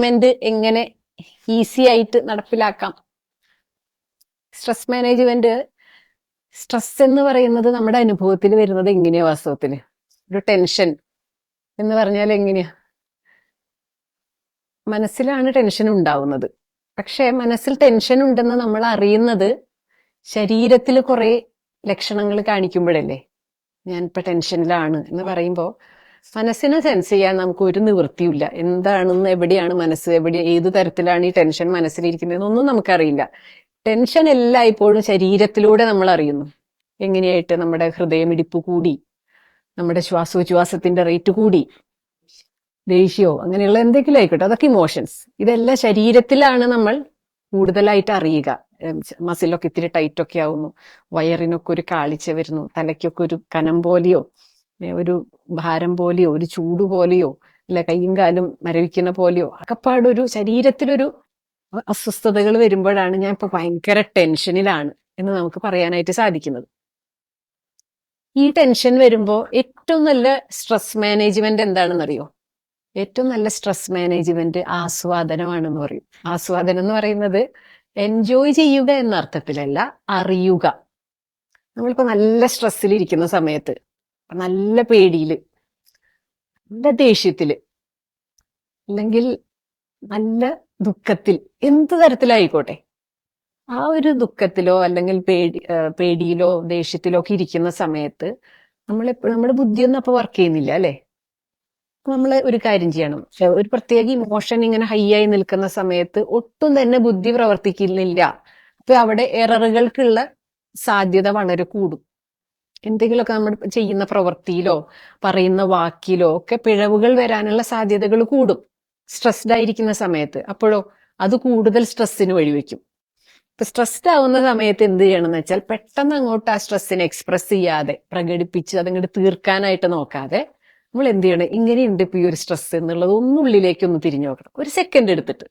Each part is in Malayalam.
മാനേജ്മെന്റ് എങ്ങനെ ഈസി ആയിട്ട് നടപ്പിലാക്കാം. സ്ട്രെസ് മാനേജ്മെന്റ് സ്ട്രെസ് എന്ന് പറയുന്നത് നമ്മുടെ അനുഭവത്തിൽ വരുന്നത് എങ്ങനെയാ വാസ്തവത്തിൽ ഒരു ടെൻഷൻ എന്ന് പറഞ്ഞാൽ എങ്ങനെയാ? മനസ്സിലാണ് ടെൻഷൻ ഉണ്ടാവുന്നത്. പക്ഷെ മനസ്സിൽ ടെൻഷൻ ഉണ്ടെന്ന് നമ്മൾ അറിയുന്നത് ശരീരത്തിൽ കുറെ ലക്ഷണങ്ങൾ കാണിക്കുമ്പോഴല്ലേ? ഞാൻ ഇപ്പൊ ടെൻഷനിലാണ് എന്ന് പറയുമ്പോൾ മനസ്സിനെ സെൻസ് ചെയ്യാൻ നമുക്ക് ഒരു നിവൃത്തിയില്ല എന്താണെന്ന് എവിടെയാണ് മനസ്സ്? എവിടെ ഏത് തരത്തിലാണ് ഈ ടെൻഷൻ മനസ്സിലിരിക്കുന്നതെന്നൊന്നും നമുക്കറിയില്ല. ടെൻഷൻ എല്ലാം ഇപ്പോഴും ശരീരത്തിലൂടെ നമ്മൾ അറിയുന്നു. എങ്ങനെയായിട്ട് നമ്മുടെ ഹൃദയമിടിപ്പ് കൂടി നമ്മുടെ ശ്വാസോച്ഛ്വാസത്തിന്റെ റേറ്റ് കൂടി ദേഷ്യമോ അങ്ങനെയുള്ള എന്തെങ്കിലും ആയിക്കോട്ടെ അതൊക്കെ ഇമോഷൻസ് ഇതെല്ലാം ശരീരത്തിലാണ് നമ്മൾ കൂടുതലായിട്ട് അറിയുക. മസിലൊക്കെ ഇത്തിരി ടൈറ്റ് ഒക്കെ ആവുന്നു. വയറിനൊക്കെ ഒരു കാളിച്ച വരുന്നു. തലയ്ക്കൊക്കെ ഒരു കനം പോലെയോ ഒരു ഭാരം പോലെയോ ഒരു ചൂട് പോലെയോ അല്ല കയ്യും കാലും മരവിക്കുന്ന പോലെയോ അകപ്പാടൊരു ശരീരത്തിലൊരു അസ്വസ്ഥതകൾ വരുമ്പോഴാണ് ഞാൻ ഇപ്പൊ ഭയങ്കര ടെൻഷനിലാണ് എന്ന് നമുക്ക് പറയാനായിട്ട് സാധിക്കുന്നത്. ഈ ടെൻഷൻ വരുമ്പോൾ ഏറ്റവും നല്ല സ്ട്രെസ് മാനേജ്മെന്റ് എന്താണെന്നറിയോ? ഏറ്റവും നല്ല സ്ട്രെസ് മാനേജ്മെന്റ് ആസ്വാദനമാണെന്ന് പറയും. ആസ്വാദനം എന്ന് പറയുന്നത് എൻജോയ് ചെയ്യുക എന്ന അർത്ഥത്തിലല്ല അറിയുക. നമ്മളിപ്പോ നല്ല സ്ട്രെസ്സിൽ ഇരിക്കുന്ന സമയത്ത് നല്ല പേടിയിൽ. നല്ല ദേഷ്യത്തിൽ. അല്ലെങ്കിൽ നല്ല ദുഃഖത്തിൽ. എന്ത് തരത്തിലായിക്കോട്ടെ. ആ ഒരു ദുഃഖത്തിലോ അല്ലെങ്കിൽ പേടി പേടിയിലോ ദേഷ്യത്തിലോ ഒക്കെ ഇരിക്കുന്ന സമയത്ത് നമ്മൾ നമ്മുടെ ബുദ്ധിയൊന്നും അപ്പൊ വർക്ക് ചെയ്യുന്നില്ല അല്ലെ? നമ്മൾ ഒരു കാര്യം ചെയ്യണം. ഒരു പ്രത്യേക ഇമോഷൻ ഇങ്ങനെ ഹൈ ആയി നിൽക്കുന്ന സമയത്ത് ഒട്ടും തന്നെ ബുദ്ധി പ്രവർത്തിക്കുന്നില്ല. അപ്പൊ അവിടെ എററുകൾക്കുള്ള സാധ്യത വളരെ കൂടും. എന്തെങ്കിലുമൊക്കെ നമ്മൾ ചെയ്യുന്ന പ്രവൃത്തിയിലോ പറയുന്ന വാക്കിലോ ഒക്കെ പിഴവുകൾ വരാനുള്ള സാധ്യതകൾ കൂടും. സ്ട്രെസ്ഡ് ആയിരിക്കുന്ന സമയത്ത്. അപ്പോഴോ അത് കൂടുതൽ സ്ട്രെസ്സിന് വഴിവെക്കും. ഇപ്പൊ സ്ട്രെസ്ഡ് ആവുന്ന സമയത്ത് എന്ത് ചെയ്യണം എന്ന് വെച്ചാൽ പെട്ടെന്ന് അങ്ങോട്ട് ആ സ്ട്രെസ്സിനെ എക്സ്പ്രസ് ചെയ്യാതെ പ്രകടിപ്പിച്ച് അതങ്ങോട്ട് തീർക്കാനായിട്ട് നോക്കാതെ നമ്മൾ എന്ത് ചെയ്യണം? ഇങ്ങനെയുണ്ട് ഇപ്പൊ ഈ ഒരു സ്ട്രെസ് എന്നുള്ളത് ഒന്നുള്ളിലേക്ക് ഒന്ന് തിരിഞ്ഞു നോക്കണം. ഒരു സെക്കൻഡ് എടുത്തിട്ട്.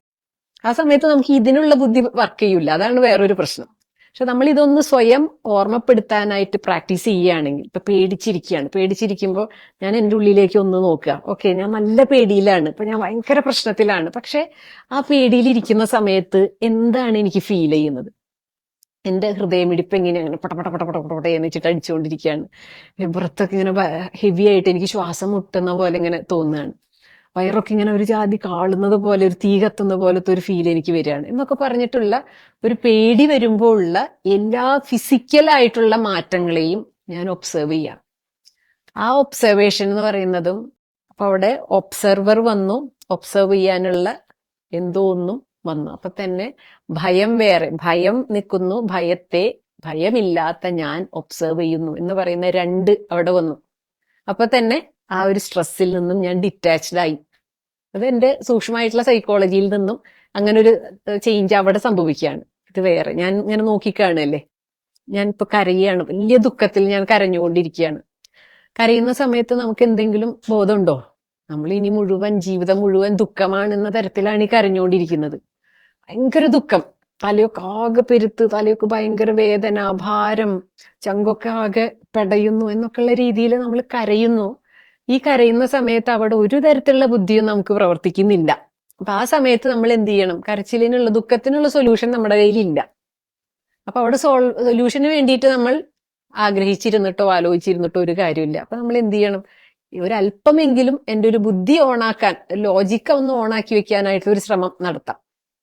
ആ സമയത്ത് നമുക്ക് ഇതിനുള്ള ബുദ്ധി വർക്ക് ചെയ്യൂല. അതാണ് വേറൊരു പ്രശ്നം. പക്ഷെ നമ്മൾ ഇതൊന്ന് സ്വയം ഓർമ്മപ്പെടുത്താനായിട്ട് പ്രാക്ടീസ് ചെയ്യുകയാണെങ്കിൽ ഇപ്പൊ പേടിച്ചിരിക്കുകയാണ്. പേടിച്ചിരിക്കുമ്പോൾ ഞാൻ എന്റെ ഉള്ളിലേക്ക് ഒന്ന് നോക്കുക. ഓക്കെ ഞാൻ നല്ല പേടിയിലാണ്. ഇപ്പൊ ഞാൻ ഭയങ്കര പ്രശ്നത്തിലാണ്. പക്ഷെ ആ പേടിയിലിരിക്കുന്ന സമയത്ത് എന്താണ് എനിക്ക് ഫീൽ ചെയ്യുന്നത്? എന്റെ ഹൃദയമിടിപ്പ് എങ്ങനെയാണ്? പട പടപട പടപട പട പട പട എന്ന് വെച്ചിട്ട് അടിച്ചുകൊണ്ടിരിക്കുകയാണ്. പുറത്തൊക്കെ ഇങ്ങനെ ഹെവി ആയിട്ട് എനിക്ക് ശ്വാസം മുട്ടുന്ന പോലെ ഇങ്ങനെ തോന്നുകയാണ്. വയറൊക്കെ ഇങ്ങനെ ഒരു ജാതി കാളുന്നത് പോലെ ഒരു തീ കത്തുന്ന പോലത്തെ ഒരു ഫീൽ എനിക്ക് വരികയാണ്. എന്നൊക്കെ പറഞ്ഞിട്ടുള്ള ഒരു പേടി വരുമ്പോൾ ഉള്ള എല്ലാ ഫിസിക്കലായിട്ടുള്ള മാറ്റങ്ങളെയും ഞാൻ ഒബ്സേർവ് ചെയ്യാം. ആ ഒബ്സർവേഷൻ എന്ന് പറയുന്നതും അപ്പൊ അവിടെ ഒബ്സർവർ വന്നു ഒബ്സർവ് ചെയ്യാനുള്ള എന്തോ ഒന്നും വന്നു. അപ്പൊ തന്നെ ഭയം വേറെ ഭയം നിൽക്കുന്നു ഭയത്തെ ഭയമില്ലാത്ത ഞാൻ ഒബ്സർവ് ചെയ്യുന്നു എന്ന് പറയുന്ന രണ്ട് അവിടെ വന്നു. അപ്പൊ തന്നെ ആ ഒരു സ്ട്രെസ്സിൽ നിന്നും ഞാൻ ഡിറ്റാച്ച്ഡ് ആയി. അത് എന്റെ സൂക്ഷ്മമായിട്ടുള്ള സൈക്കോളജിയിൽ നിന്നും അങ്ങനെ ഒരു ചേഞ്ച് അവിടെ സംഭവിക്കുകയാണ്. ഇത് വേറെ. ഞാൻ ഇങ്ങനെ നോക്കിക്കാണല്ലേ? ഞാൻ ഇപ്പൊ കരയുകയാണ്. വലിയ ദുഃഖത്തിൽ ഞാൻ കരഞ്ഞുകൊണ്ടിരിക്കുകയാണ്. കരയുന്ന സമയത്ത് നമുക്ക് എന്തെങ്കിലും ബോധമുണ്ടോ? നമ്മൾ ഇനി മുഴുവൻ ജീവിതം മുഴുവൻ ദുഃഖമാണെന്ന തരത്തിലാണ് ഈ കരഞ്ഞുകൊണ്ടിരിക്കുന്നത്. ഭയങ്കര ദുഃഖം. തലയൊക്കെ ആകെ പെരുത്ത് തലയൊക്കെ ഭയങ്കര വേദന ഭാരം ചങ്കൊക്കെ ആകെ പെടയുന്നു എന്നൊക്കെയുള്ള രീതിയിൽ നമ്മൾ കരയുന്നു. ഈ കരയുന്ന സമയത്ത് അവിടെ ഒരു തരത്തിലുള്ള ബുദ്ധിയും നമുക്ക് പ്രവർത്തിക്കുന്നില്ല. അപ്പൊ ആ സമയത്ത് നമ്മൾ എന്ത് ചെയ്യണം? കരച്ചിലിനുള്ള ദുഃഖത്തിനുള്ള സൊല്യൂഷൻ നമ്മുടെ കയ്യിലില്ല. അപ്പൊ അവിടെ സോൾ സൊല്യൂഷന് വേണ്ടിയിട്ട് നമ്മൾ ആഗ്രഹിച്ചിരുന്നിട്ടോ ആലോചിച്ചിരുന്നിട്ടോ ഒരു കാര്യമില്ല. അപ്പൊ നമ്മൾ എന്ത് ചെയ്യണം? ഒരല്പമെങ്കിലും എന്റെ ഒരു ബുദ്ധി ഓണാക്കാൻ ലോജിക്ക ഒന്ന് ഓണാക്കി വെക്കാനായിട്ട് ഒരു ശ്രമം നടത്താം.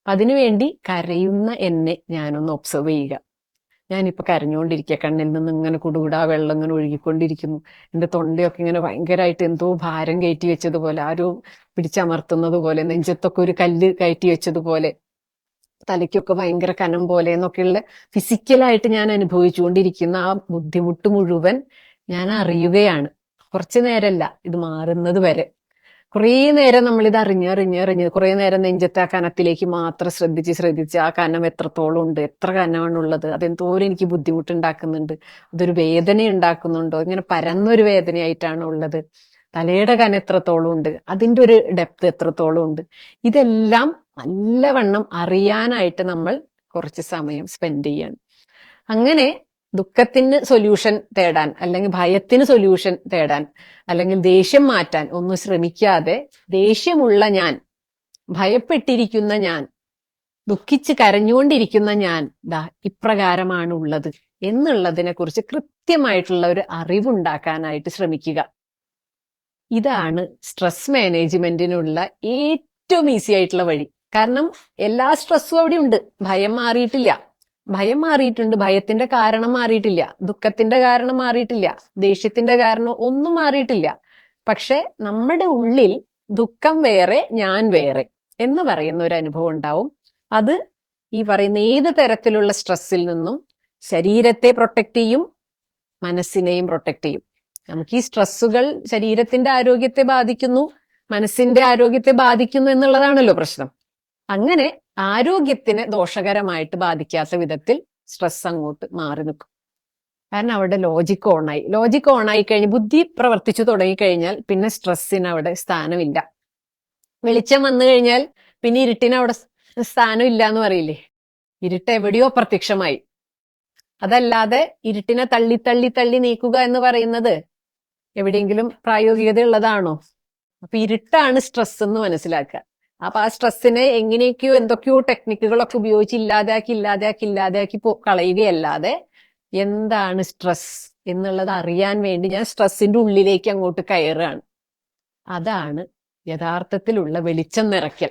അതിനുവേണ്ടി കരയുന്ന എന്നെ ഞാനൊന്ന് ഒബ്സർവ് ചെയ്യുക. ഞാനിപ്പോ കരഞ്ഞുകൊണ്ടിരിക്കുക കണ്ണിൽ നിന്ന് ഇങ്ങനെ കുടുകുടാ വെള്ളം ഇങ്ങനെ ഒഴുകിക്കൊണ്ടിരിക്കുന്നു. എന്റെ തൊണ്ടയൊക്കെ ഇങ്ങനെ ഭയങ്കരമായിട്ട് എന്തോ ഭാരം കയറ്റി വെച്ചതുപോലെ ആരോ പിടിച്ചമർത്തുന്നത് പോലെ നെഞ്ചത്തൊക്കെ ഒരു കല്ല് കയറ്റി വെച്ചതുപോലെ തലയ്ക്കൊക്കെ ഭയങ്കര കനം പോലെ എന്നൊക്കെയുള്ള ഫിസിക്കലായിട്ട് ഞാൻ അനുഭവിച്ചുകൊണ്ടിരിക്കുന്ന ആ ബുദ്ധിമുട്ട് മുഴുവൻ ഞാൻ അറിയുകയാണ്. കുറച്ചു നേരമല്ല ഇത് മാറുന്നത് വരെ. കുറേ നേരം നമ്മൾ ഇത് അറിഞ്ഞ് അറിഞ്ഞ് അറിഞ്ഞ് കുറേ നേരം നെഞ്ചത്തെ ആ കനത്തിലേക്ക് മാത്രം ശ്രദ്ധിച്ച് ശ്രദ്ധിച്ച് ആ കനം എത്രത്തോളം ഉണ്ട് എത്ര കനമാണുള്ളത് അതെന്തോരം എനിക്ക് ബുദ്ധിമുട്ടുണ്ടാക്കുന്നുണ്ട് അതൊരു വേദന ഉണ്ടാക്കുന്നുണ്ടോ ഇങ്ങനെ പരന്നൊരു വേദനയായിട്ടാണ് ഉള്ളത്. തലയുടെ കനം എത്രത്തോളം ഉണ്ട് അതിന്റെ ഒരു ഡെപ്ത് എത്രത്തോളം ഉണ്ട് ഇതെല്ലാം നല്ലവണ്ണം അറിയാനായിട്ട് നമ്മൾ കുറച്ച് സമയം സ്പെൻഡ് ചെയ്യണം. അങ്ങനെ ദുഃഖത്തിന് സൊല്യൂഷൻ തേടാൻ അല്ലെങ്കിൽ ഭയത്തിന് സൊല്യൂഷൻ തേടാൻ അല്ലെങ്കിൽ ദേഷ്യം മാറ്റാൻ ഒന്നും ശ്രമിക്കാതെ ദേഷ്യമുള്ള ഞാൻ ഭയപ്പെട്ടിരിക്കുന്ന ഞാൻ ദുഃഖിച്ച് കരഞ്ഞുകൊണ്ടിരിക്കുന്ന ഞാൻ ദാ ഇപ്രകാരമാണ് ഉള്ളത് എന്നുള്ളതിനെ കുറിച്ച് കൃത്യമായിട്ടുള്ള ഒരു അറിവുണ്ടാക്കാനായിട്ട് ശ്രമിക്കുക. ഇതാണ് സ്ട്രെസ് മാനേജ്മെന്റിനുള്ള ഏറ്റവും ഈസി ആയിട്ടുള്ള വഴി. കാരണം എല്ലാ സ്ട്രെസ്സും അവിടെ ഉണ്ട് ഭയം മാറിയിട്ടില്ല. ഭയം മാറിയിട്ടുണ്ട്. ഭയത്തിന്റെ കാരണം മാറിയിട്ടില്ല. ദുഃഖത്തിന്റെ കാരണം മാറിയിട്ടില്ല. ദേഷ്യത്തിന്റെ കാരണം ഒന്നും മാറിയിട്ടില്ല. പക്ഷെ നമ്മുടെ ഉള്ളിൽ ദുഃഖം വേറെ ഞാൻ വേറെ എന്ന് പറയുന്ന ഒരു അനുഭവം ഉണ്ടാവും. അത് ഈ പറയുന്ന ഏത് തരത്തിലുള്ള സ്ട്രെസ്സിൽ നിന്നും ശരീരത്തെ പ്രൊട്ടക്ട് ചെയ്യും മനസ്സിനെയും പ്രൊട്ടക്ട് ചെയ്യും. നമുക്ക് ഈ സ്ട്രെസ്സുകൾ ശരീരത്തിന്റെ ആരോഗ്യത്തെ ബാധിക്കുന്നു മനസ്സിന്റെ ആരോഗ്യത്തെ ബാധിക്കുന്നു എന്നുള്ളതാണല്ലോ പ്രശ്നം. അങ്ങനെ ആരോഗ്യത്തിന് ദോഷകരമായിട്ട് ബാധിക്കാത്ത വിധത്തിൽ സ്ട്രെസ് അങ്ങോട്ട് മാറി നിൽക്കും. കാരണം അവിടെ ലോജിക്ക് ഓണായി ലോജിക്ക് ഓണായി കഴിഞ്ഞ് ബുദ്ധി പ്രവർത്തിച്ചു തുടങ്ങിക്കഴിഞ്ഞാൽ പിന്നെ സ്ട്രെസ്സിന് അവിടെ സ്ഥാനമില്ല. വെളിച്ചം വന്നു കഴിഞ്ഞാൽ പിന്നെ ഇരുട്ടിന് അവിടെ സ്ഥാനം ഇല്ല എന്ന് പറയില്ലേ? ഇരുട്ട് എവിടെയോ പ്രത്യക്ഷമായി. അതല്ലാതെ ഇരുട്ടിനെ തള്ളി തള്ളി തള്ളി നീക്കുക എന്ന് പറയുന്നത് എവിടെയെങ്കിലും പ്രായോഗികത ഉള്ളതാണോ അപ്പൊ ഇരുട്ടാണ് സ്ട്രെസ് എന്ന് മനസ്സിലാക്കുക. അപ്പൊ ആ സ്ട്രെസ്സിനെ എങ്ങനെയൊക്കെയോ എന്തൊക്കെയോ ടെക്നിക്കുകളൊക്കെ ഉപയോഗിച്ച് ഇല്ലാതാക്കി ഇല്ലാതാക്കി ഇല്ലാതാക്കി കളയുകയല്ലാതെ എന്താണ് സ്ട്രെസ് എന്നുള്ളത് അറിയാൻ വേണ്ടി ഞാൻ സ്ട്രെസ്സിന്റെ ഉള്ളിലേക്ക് അങ്ങോട്ട് കയറുകയാണ്. അതാണ് യഥാർത്ഥത്തിലുള്ള വെളിച്ചം നിറയ്ക്കൽ.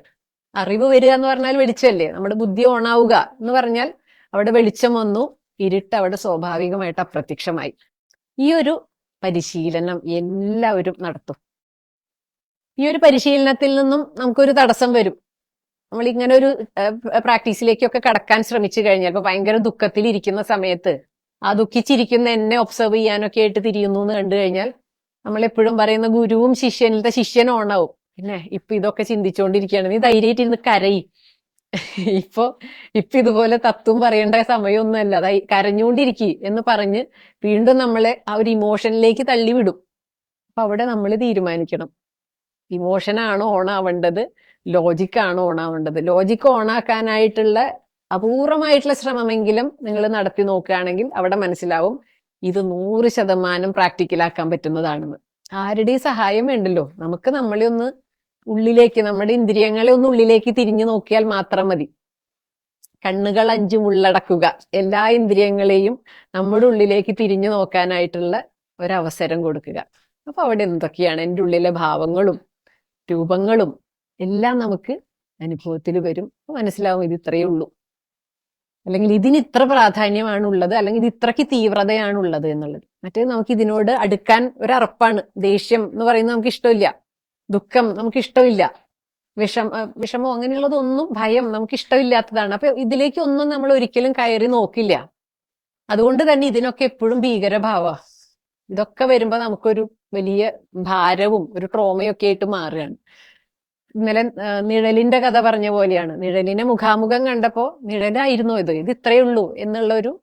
അറിവ് വരിക എന്ന് പറഞ്ഞാൽ വെളിച്ചമല്ലേ? നമ്മുടെ ബുദ്ധി ഓണാവുക എന്ന് പറഞ്ഞാൽ അവിടെ വെളിച്ചം വന്നു ഇരുട്ട് അവിടെ സ്വാഭാവികമായിട്ട് അപ്രത്യക്ഷമായി. ഈ ഒരു പരിശീലനം എല്ലാവരും നടത്തും. ഈ ഒരു പരിശീലനത്തിൽ നിന്നും നമുക്കൊരു തടസ്സം വരും. നമ്മൾ ഇങ്ങനെ ഒരു പ്രാക്ടീസിലേക്കൊക്കെ കടക്കാൻ ശ്രമിച്ചു കഴിഞ്ഞാൽ ഇപ്പൊ ഭയങ്കര ദുഃഖത്തിൽ ഇരിക്കുന്ന സമയത്ത് ആ ദുഃഖിച്ചിരിക്കുന്ന എന്നെ ഒബ്സർവ് ചെയ്യാനൊക്കെ ആയിട്ട് തിരിയുന്നു എന്ന് കണ്ടു കഴിഞ്ഞാൽ നമ്മൾ എപ്പോഴും പറയുന്ന ഗുരുവും ശിഷ്യനിലത്തെ ശിഷ്യൻ ഓണാവും. പിന്നെ ഇപ്പൊ ഇതൊക്കെ ചിന്തിച്ചുകൊണ്ടിരിക്കുകയാണ് നീ ധൈര്യമായിട്ട് ഇരുന്ന് കരയി. ഇപ്പൊ ഇപ്പൊ ഇതുപോലെ തത്വം പറയേണ്ട സമയമൊന്നുമല്ല. കരഞ്ഞുകൊണ്ടിരിക്കി എന്ന് പറഞ്ഞ് വീണ്ടും നമ്മളെ ആ ഒരു ഇമോഷനിലേക്ക് തള്ളിവിടും. അപ്പൊ അവിടെ നമ്മൾ തീരുമാനിക്കണം. ഇമോഷനാണോ ഓണാവേണ്ടത് ഓൺ ആവേണ്ടത് ലോജിക്ക് ഓൺ ആക്കാനായിട്ടുള്ള അപൂർവമായിട്ടുള്ള ശ്രമമെങ്കിലും നിങ്ങൾ നടത്തി നോക്കുകയാണെങ്കിൽ അവിടെ മനസ്സിലാവും ഇത് നൂറ് ശതമാനം പ്രാക്ടിക്കലാക്കാൻ പറ്റുന്നതാണെന്ന്. ആരുടെയും സഹായം വേണ്ടല്ലോ? നമുക്ക് നമ്മളെ ഒന്ന് ഉള്ളിലേക്ക് നമ്മുടെ ഇന്ദ്രിയങ്ങളെ ഒന്ന് ഉള്ളിലേക്ക് തിരിഞ്ഞു നോക്കിയാൽ മാത്രം മതി. കണ്ണുകൾ അഞ്ചും ഉള്ളടക്കുക. എല്ലാ ഇന്ദ്രിയങ്ങളെയും നമ്മുടെ ഉള്ളിലേക്ക് തിരിഞ്ഞു നോക്കാനായിട്ടുള്ള ഒരവസരം കൊടുക്കുക. അപ്പൊ അവിടെ എന്തൊക്കെയാണ് എന്റെ ഉള്ളിലെ ഭാവങ്ങളും രൂപങ്ങളും എല്ലാം നമുക്ക് അനുഭവത്തിൽ വരും. മനസ്സിലാവും ഇത് ഇത്രയേ ഉള്ളൂ. അല്ലെങ്കിൽ ഇതിന് ഇത്ര പ്രാധാന്യമാണ് ഉള്ളത് അല്ലെങ്കിൽ ഇത് ഇത്രയ്ക്ക് തീവ്രതയാണുള്ളത് എന്നുള്ളത്. മറ്റേ നമുക്ക് ഇതിനോട് അടുക്കാൻ ഒരു അറപ്പാണ് ദേഷ്യം എന്ന് പറയുന്നത് നമുക്ക് ഇഷ്ടമില്ല. ദുഃഖം നമുക്ക് ഇഷ്ടമില്ല. വിഷം വിഷമോ അങ്ങനെയുള്ളതൊന്നും ഭയം നമുക്ക് ഇഷ്ടമില്ലാത്തതാണ്. അപ്പൊ ഇതിലേക്ക് ഒന്നും നമ്മൾ ഒരിക്കലും കയറി നോക്കില്ല. അതുകൊണ്ട് തന്നെ ഇതിനൊക്കെ എപ്പോഴും ഭീകരഭാവ. ഇതൊക്കെ വരുമ്പോ നമുക്കൊരു വലിയ ഭാരവും ഒരു ട്രോമയും ഒക്കെ ആയിട്ട് മാറുകയാണ്. ഇന്നലെ നിഴലിന്റെ കഥ പറഞ്ഞ പോലെയാണ്. നിഴലിനെ മുഖാമുഖം കണ്ടപ്പോ നിഴലായിരുന്നു ഇത്. ഇത് ഇത്രയേ ഉള്ളൂ എന്നുള്ള ഒരു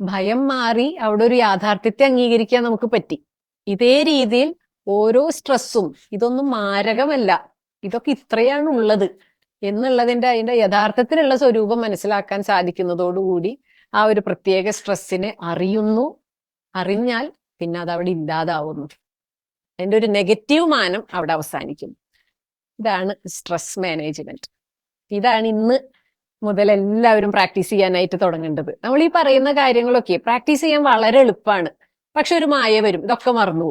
ഭയം മാറി അവിടെ ഒരു യാഥാർത്ഥ്യത്തെ അംഗീകരിക്കാൻ നമുക്ക് പറ്റി. ഇതേ രീതിയിൽ ഓരോ സ്ട്രെസ്സും ഇതൊന്നും മാരകമല്ല. ഇതൊക്കെ ഇത്രയാണ് ഉള്ളത് എന്നുള്ളതിന്റെ അതിന്റെ യഥാർത്ഥത്തിലുള്ള സ്വരൂപം മനസ്സിലാക്കാൻ സാധിക്കുന്നതോടുകൂടി ആ ഒരു പ്രത്യേക സ്ട്രെസ്സിനെ അറിയുന്നു. അറിഞ്ഞാൽ പിന്നെ അത് അവിടെ ഇല്ലാതാവുന്നു. അതിന്റെ ഒരു നെഗറ്റീവ് മാനം അവിടെ അവസാനിക്കുന്നു. ഇതാണ് സ്ട്രെസ് മാനേജ്മെന്റ് ഇതാണ് ഇന്ന് മുതൽ എല്ലാവരും പ്രാക്ടീസ് ചെയ്യാനായിട്ട് തുടങ്ങേണ്ടത്. നമ്മൾ ഈ പറയുന്ന കാര്യങ്ങളൊക്കെ പ്രാക്ടീസ് ചെയ്യാൻ വളരെ എളുപ്പമാണ്. പക്ഷെ ഒരു മായ വരും ഇതൊക്കെ മറന്നു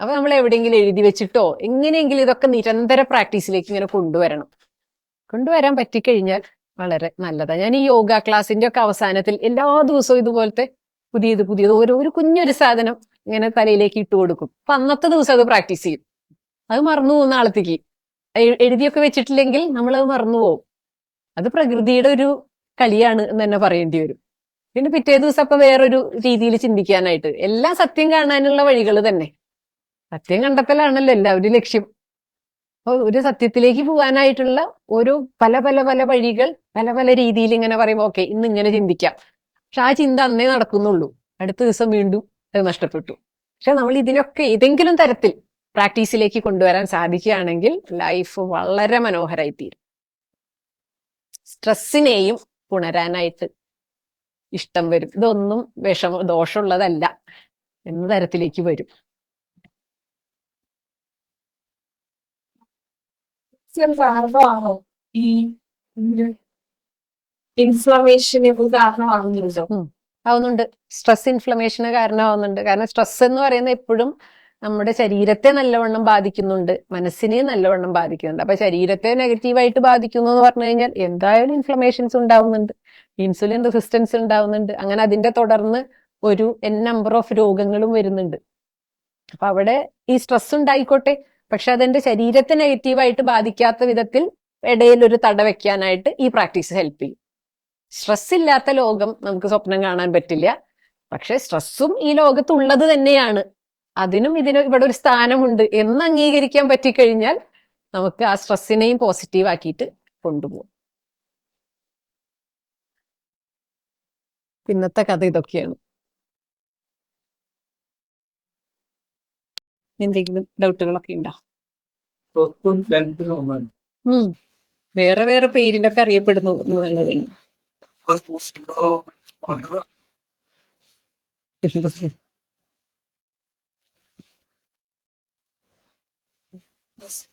അപ്പൊ നമ്മൾ എവിടെയെങ്കിലും എഴുതി വെച്ചിട്ടോ എങ്ങനെയെങ്കിലും ഇതൊക്കെ നിരന്തര പ്രാക്ടീസിലേക്ക് ഇങ്ങനെ കൊണ്ടുവരണം. കൊണ്ടുവരാൻ പറ്റിക്കഴിഞ്ഞാൽ വളരെ നല്ലതാണ് ഞാൻ ഈ യോഗ ക്ലാസിന്റെ ഒക്കെ അവസാനത്തിൽ എല്ലാ ദിവസവും ഇതുപോലത്തെ പുതിയത് പുതിയത് ഓരോ ഒരു കുഞ്ഞൊരു സാധനം ഇങ്ങനെ തലയിലേക്ക് ഇട്ട് കൊടുക്കും. അപ്പൊ അന്നത്തെ ദിവസം അത് പ്രാക്ടീസ് ചെയ്യും. അത് മറന്നു പോകുന്ന ആളത്തേക്ക്. എഴുതിയൊക്കെ വെച്ചിട്ടില്ലെങ്കിൽ നമ്മൾ അത് മറന്നു പോകും. അത് പ്രകൃതിയുടെ ഒരു കളിയാണ് എന്ന് തന്നെ പറയേണ്ടി വരും. പിന്നെ പിറ്റേ ദിവസം അപ്പൊ വേറൊരു രീതിയിൽ ചിന്തിക്കാനായിട്ട്. എല്ലാം സത്യം കാണാനുള്ള വഴികൾ തന്നെ. സത്യം കണ്ടെത്തലാണല്ലോ എല്ലാവരും ലക്ഷ്യം. അപ്പോൾ ഒരു സത്യത്തിലേക്ക് പോകാനായിട്ടുള്ള ഒരു പല പല പല വഴികൾ പല പല രീതിയിൽ ഇങ്ങനെ പറയുമ്പോൾ ഓക്കെ ഇന്ന് ഇങ്ങനെ ചിന്തിക്കാം. പക്ഷെ ആ ചിന്ത അന്നേ നടക്കുന്നുള്ളൂ. അടുത്ത ദിവസം വീണ്ടും അത് നഷ്ടപ്പെട്ടു. പക്ഷെ നമ്മൾ ഇതിനൊക്കെ ഏതെങ്കിലും തരത്തിൽ പ്രാക്ടീസിലേക്ക് കൊണ്ടുവരാൻ സാധിക്കുകയാണെങ്കിൽ ലൈഫ് വളരെ മനോഹരമായി തീരും. സ്ട്രെസ്സിനെയും പുണരാനായിട്ട് ഇഷ്ടം വരും. ഇതൊന്നും വിഷമ ദോഷമുള്ളതല്ല എന്ന തരത്തിലേക്ക് വരും. കാരണമാണോ ഈ ഇൻഫ്ലമേഷന് കാരണമാകുന്നുണ്ടോ ആവുന്നുണ്ട്. സ്ട്രെസ് ഇൻഫ്ലമേഷന് കാരണമാവുന്നുണ്ട്. കാരണം സ്ട്രെസ് എന്ന് പറയുന്നത് എപ്പോഴും നമ്മുടെ ശരീരത്തെ നല്ലവണ്ണം ബാധിക്കുന്നുണ്ട്. മനസ്സിനെ നല്ലവണ്ണം ബാധിക്കുന്നുണ്ട്. അപ്പൊ ശരീരത്തെ നെഗറ്റീവായിട്ട് ബാധിക്കുന്നു എന്ന് പറഞ്ഞു കഴിഞ്ഞാൽ എന്തായാലും ഇൻഫ്ലമേഷൻസ് ഉണ്ടാവുന്നുണ്ട്. ഇൻസുലിൻ റെസിസ്റ്റൻസ് ഉണ്ടാവുന്നുണ്ട്. അങ്ങനെ അതിന്റെ തുടർന്ന് ഒരു എൻ നമ്പർ ഓഫ് രോഗങ്ങളും വരുന്നുണ്ട്. അപ്പൊ അവിടെ ഈ സ്ട്രെസ് ഉണ്ടായിക്കോട്ടെ. പക്ഷെ അതെന്റെ ശരീരത്തെ നെഗറ്റീവായിട്ട് ബാധിക്കാത്ത വിധത്തിൽ ഇടയിൽ ഒരു തട വെക്കാനായിട്ട് ഈ പ്രാക്ടീസ് ഹെൽപ്പ് ചെയ്യും. സ്ട്രെസ് ഇല്ലാത്ത ലോകം നമുക്ക് സ്വപ്നം കാണാൻ പറ്റില്ല. പക്ഷെ സ്ട്രെസ്സും ഈ ലോകത്തുള്ളത് തന്നെയാണ്. അതിനും ഇതിനും ഇവിടെ ഒരു സ്ഥാനമുണ്ട്. എന്ന് അംഗീകരിക്കാൻ പറ്റിക്കഴിഞ്ഞാൽ നമുക്ക് ആ സ്ട്രെസ്സിനെയും പോസിറ്റീവ് ആക്കിയിട്ട് കൊണ്ടുപോകും. ഇന്നത്തെ കഥ ഇതൊക്കെയാണ്. എന്തെങ്കിലും ഡൗട്ടുകളൊക്കെ ഉണ്ടോ. വേറെ വേറെ പേരിലൊക്കെ അറിയപ്പെടുന്നു എന്നുള്ളതാണ്. Yes.